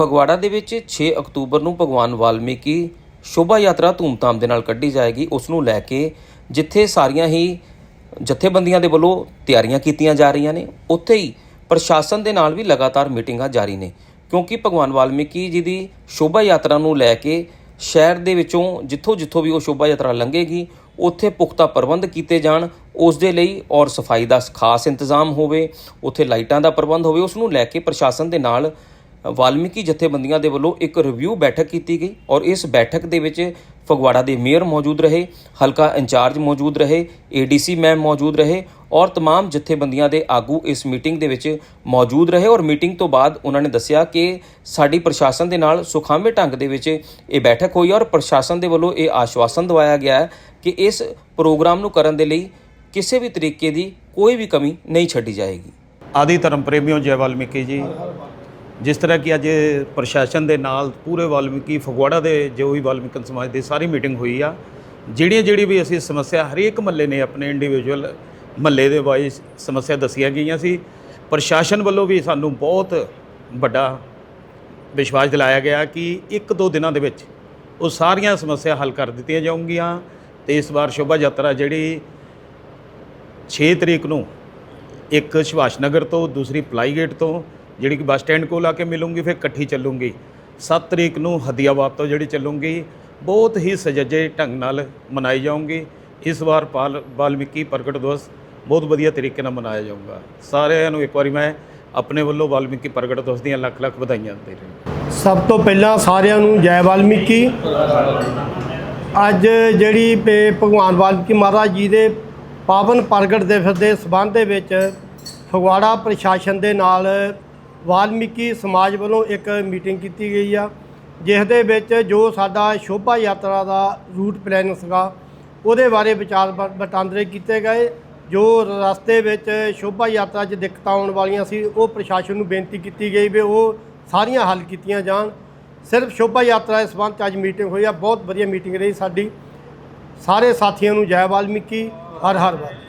ਫਗਵਾੜਾ ਦੇ ਵਿੱਚ 6 ਅਕਤੂਬਰ ਨੂੰ ਭਗਵਾਨ ਵਾਲਮੀਕੀ ਸ਼ੋਭਾ ਯਾਤਰਾ ਧੂਮਧਾਮ ਦੇ ਨਾਲ ਕੱਢੀ ਜਾਏਗੀ। ਉਸ ਨੂੰ ਲੈ ਕੇ ਜਿੱਥੇ ਸਾਰੀਆਂ ਹੀ ਜਥੇਬੰਦੀਆਂ ਦੇ ਵੱਲੋਂ ਤਿਆਰੀਆਂ ਕੀਤੀਆਂ ਜਾ ਰਹੀਆਂ ਨੇ, ਉੱਥੇ ਹੀ ਪ੍ਰਸ਼ਾਸਨ ਦੇ ਨਾਲ ਵੀ ਲਗਾਤਾਰ ਮੀਟਿੰਗਾਂ ਜਾਰੀ ਨੇ। ਕਿਉਂਕਿ ਭਗਵਾਨ ਵਾਲਮੀਕੀ ਜੀ ਦੀ ਸ਼ੋਭਾ ਯਾਤਰਾ ਨੂੰ ਲੈ ਕੇ ਸ਼ਹਿਰ ਦੇ ਵਿੱਚੋਂ ਜਿੱਥੋਂ ਜਿੱਥੋਂ ਵੀ ਉਹ ਸ਼ੋਭਾ ਯਾਤਰਾ ਲੰਘੇਗੀ, ਉੱਥੇ ਪੁਖਤਾ ਪ੍ਰਬੰਧ ਕੀਤੇ ਜਾਣ। ਉਸ ਦੇ ਲਈ ਔਰ ਸਫ਼ਾਈ ਦਾ ਖਾਸ ਇੰਤਜ਼ਾਮ ਹੋਵੇ, ਉੱਥੇ ਲਾਈਟਾਂ ਦਾ ਪ੍ਰਬੰਧ ਹੋਵੇ, ਉਸ ਨੂੰ ਲੈ ਕੇ ਪ੍ਰਸ਼ਾਸਨ ਦੇ ਨਾਲ ਵਾਲਮੀਕੀ ਜਥੇਬੰਦੀਆਂ ਦੇ ਵੱਲੋਂ ਇੱਕ ਰਿਵਿਊ ਬੈਠਕ ਕੀਤੀ ਗਈ ਔਰ ਇਸ ਬੈਠਕ ਦੇ ਵਿੱਚ ਫਗਵਾੜਾ ਦੇ ਮੇਅਰ ਮੌਜੂਦ ਰਹੇ ਹਲਕਾ ਇੰਚਾਰਜ ਮੌਜੂਦ ਰਹੇ ਏਡੀਸੀ ਮੈਮ ਮੌਜੂਦ ਰਹੇ ਔਰ तमाम ਜਥੇਬੰਦੀਆਂ ਦੇ ਆਗੂ ਇਸ ਮੀਟਿੰਗ ਦੇ ਵਿੱਚ ਮੌਜੂਦ ਰਹੇ ਔਰ ਮੀਟਿੰਗ ਤੋਂ ਬਾਅਦ ਉਹਨਾਂ ਨੇ ਦੱਸਿਆ ਕਿ ਸਾਡੀ ਪ੍ਰਸ਼ਾਸਨ ਦੇ ਨਾਲ ਸੁਖਾਵੇਂ ਢੰਗ ਦੇ ਵਿੱਚ ਇਹ ਬੈਠਕ ਹੋਈ ਔਰ ਪ੍ਰਸ਼ਾਸਨ ਦੇ ਵੱਲੋਂ ਇਹ ਆਸ਼ਵਾਸਨ ਦਵਾਇਆ ਗਿਆ ਹੈ ਕਿ ਇਸ ਪ੍ਰੋਗਰਾਮ ਨੂੰ ਕਰਨ ਦੇ ਲਈ ਕਿਸੇ ਵੀ ਤਰੀਕੇ ਦੀ ਕੋਈ ਵੀ ਕਮੀ ਨਹੀਂ ਛੱਡੀ ਜਾਏਗੀ ਆਦਿ ਧਰਮ ਪ੍ਰੇਮੀਓ ਜੈ ਵਾਲਮੀਕੀ ਜੀ ਜਿਸ ਤਰ੍ਹਾਂ ਕਿ ਅੱਜ ਪ੍ਰਸ਼ਾਸਨ ਦੇ ਨਾਲ ਪੂਰੇ ਵਾਲਮੀਕੀ, ਫਗਵਾੜਾ ਦੇ ਜੋ ਵੀ ਵਾਲਮੀਕਨ ਸਮਾਜ ਦੀ ਸਾਰੀ ਮੀਟਿੰਗ ਹੋਈ ਆ, ਜਿਹੜੀਆਂ ਜਿਹੜੀ ਵੀ ਅਸੀਂ ਸਮੱਸਿਆ ਹਰੇਕ ਮਹੱਲੇ ਨੇ ਆਪਣੇ ਇੰਡੀਵਿਜੂਅਲ ਮਹੱਲੇ ਦੇ ਵਾਈਜ਼ ਸਮੱਸਿਆ ਦੱਸੀਆਂ ਗਈਆਂ ਸੀ। ਪ੍ਰਸ਼ਾਸਨ ਵੱਲੋਂ ਵੀ ਸਾਨੂੰ ਬਹੁਤ ਵੱਡਾ ਵਿਸ਼ਵਾਸ ਦਿਲਾਇਆ ਗਿਆ ਕਿ ਇੱਕ ਦੋ ਦਿਨਾਂ ਦੇ ਵਿੱਚ ਉਹ ਸਾਰੀਆਂ ਸਮੱਸਿਆ ਹੱਲ ਕਰ ਦਿੱਤੀਆਂ ਜਾਊਂਗੀਆਂ ਤੇ ਇਸ ਵਾਰ ਸ਼ੋਭਾ ਯਾਤਰਾ ਜਿਹੜੀ 6 ਤਰੀਕ ਨੂੰ ਇੱਕ ਸੁਭਾਸ਼ ਨਗਰ ਤੋਂ, ਦੂਸਰੀ ਪਲਾਈਗੇਟ ਤੋਂ ਜਿਹੜੀ ਕਿ ਬੱਸ ਸਟੈਂਡ ਕੋਲ ਆ ਕੇ ਮਿਲੂੰਗੀ, ਫਿਰ ਇਕੱਠੀ ਚੱਲੂੰਗੀ। 7 ਤਰੀਕ ਨੂੰ ਹਦੀਆਬਾਦ ਤੋਂ ਜਿਹੜੀ ਚੱਲੂੰਗੀ, ਬਹੁਤ ਹੀ ਸਜੱਜੇ ਢੰਗ ਨਾਲ ਮਨਾਈ ਜਾਊਂਗੀ। ਇਸ ਵਾਰ ਪਾਲ ਵਾਲਮੀਕੀ ਪ੍ਰਗਟ ਦਿਵਸ ਬਹੁਤ ਵਧੀਆ ਤਰੀਕੇ ਨਾਲ ਮਨਾਇਆ ਜਾਊਗਾ। ਸਾਰਿਆਂ ਨੂੰ ਇੱਕ ਵਾਰੀ ਮੈਂ ਆਪਣੇ ਵੱਲੋਂ ਵਾਲਮੀਕੀ ਪ੍ਰਗਟ ਦਿਵਸ ਦੀਆਂ ਲੱਖ ਲੱਖ ਵਧਾਈਆਂ ਦੇ ਰਿਹਾ ਸਭ ਤੋਂ ਪਹਿਲਾਂ ਸਾਰਿਆਂ ਨੂੰ ਜੈ ਵਾਲਮੀਕੀ ਅੱਜ ਜਿਹੜੀ ਪੇ- ਭਗਵਾਨ ਵਾਲਮੀਕੀ ਮਹਾਰਾਜ ਜੀ ਦੇ ਪਾਵਨ ਪ੍ਰਗਟ ਦਿਵਸ ਦੇ ਸਬੰਧ ਦੇ ਵਿੱਚ ਫਗਵਾੜਾ ਪ੍ਰਸ਼ਾਸਨ ਦੇ ਨਾਲ ਵਾਲਮੀਕੀ ਸਮਾਜ ਵੱਲੋਂ ਇੱਕ ਮੀਟਿੰਗ ਕੀਤੀ ਗਈ ਆ, ਜਿਸ ਦੇ ਵਿੱਚ ਜੋ ਸਾਡਾ ਸ਼ੋਭਾ ਯਾਤਰਾ ਦਾ ਰੂਟ ਪਲਾਨ ਸੀਗਾ, ਉਹਦੇ ਬਾਰੇ ਵਿਚਾਰ ਵ- ਵਟਾਂਦਰੇ ਕੀਤੇ ਗਏ। ਜੋ ਰਸਤੇ ਵਿੱਚ ਸ਼ੋਭਾ ਯਾਤਰਾ 'ਚ ਦਿੱਕਤਾਂ ਆਉਣ ਵਾਲੀਆਂ ਸੀ, ਉਹ ਪ੍ਰਸ਼ਾਸਨ ਨੂੰ ਬੇਨਤੀ ਕੀਤੀ ਗਈ ਵੀ ਉਹ ਸਾਰੀਆਂ ਹੱਲ ਕੀਤੀਆਂ ਜਾਣ। ਸਿਰਫ ਸ਼ੋਭਾ ਯਾਤਰਾ ਦੇ ਸੰਬੰਧ 'ਚ ਅੱਜ ਮੀਟਿੰਗ ਹੋਈ ਆ, ਬਹੁਤ ਵਧੀਆ ਮੀਟਿੰਗ ਰਹੀ ਸਾਡੀ। ਸਾਰੇ ਸਾਥੀਆਂ ਨੂੰ ਜੈ ਵਾਲਮੀਕੀ ਹਰ ਹਰ ਵਾਲ।